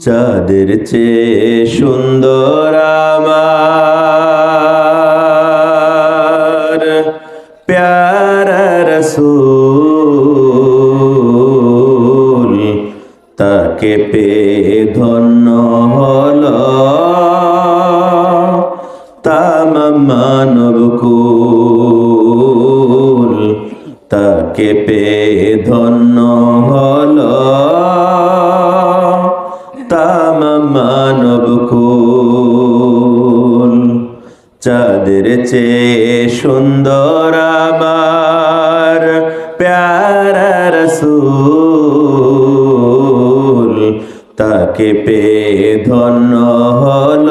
চাঁদের চেয়ে সুন্দর আমার প্যারা তাকে পে ধন্য হল তাম মানব কুল। তাকে পে ধন্য হল চাঁদের চেয়ে সুন্দর আমার প্যারা তাকে পে ধন্য হল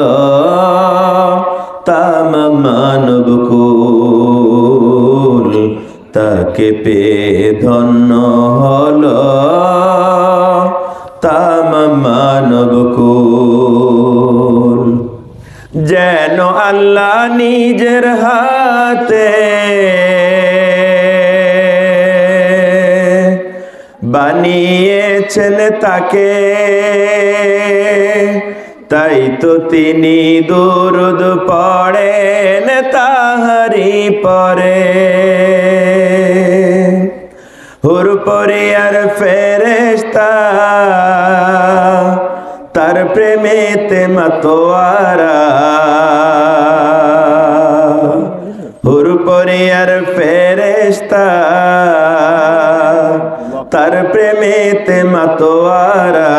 তাম মানব কুল। তাকে পে ধন্য হল তাম মানব কুল। যেন আল্লাহ নিজের হাতে বানিয়েছেন তাকে। তাই তো তিনি দুরুদ পড়েন তাহারি পরে। হুর পরিয়ার ফেরেস্তা তার প্রেমেতে মতোয়ারা। পরিয়ার ফেরেস্তা তার প্রেমেতে মতোয়ারা।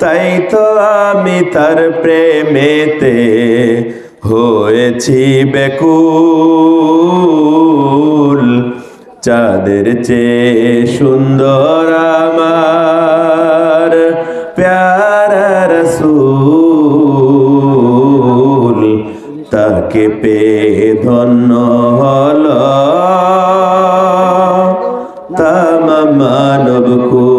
তাই তো আমি তার প্রেমেতে হয়েছি বেকুল। চাঁদের চেয়ে সুন্দর আমার প্যারা রসুল তাকে পে ধন্য হল। তাম মানব কুল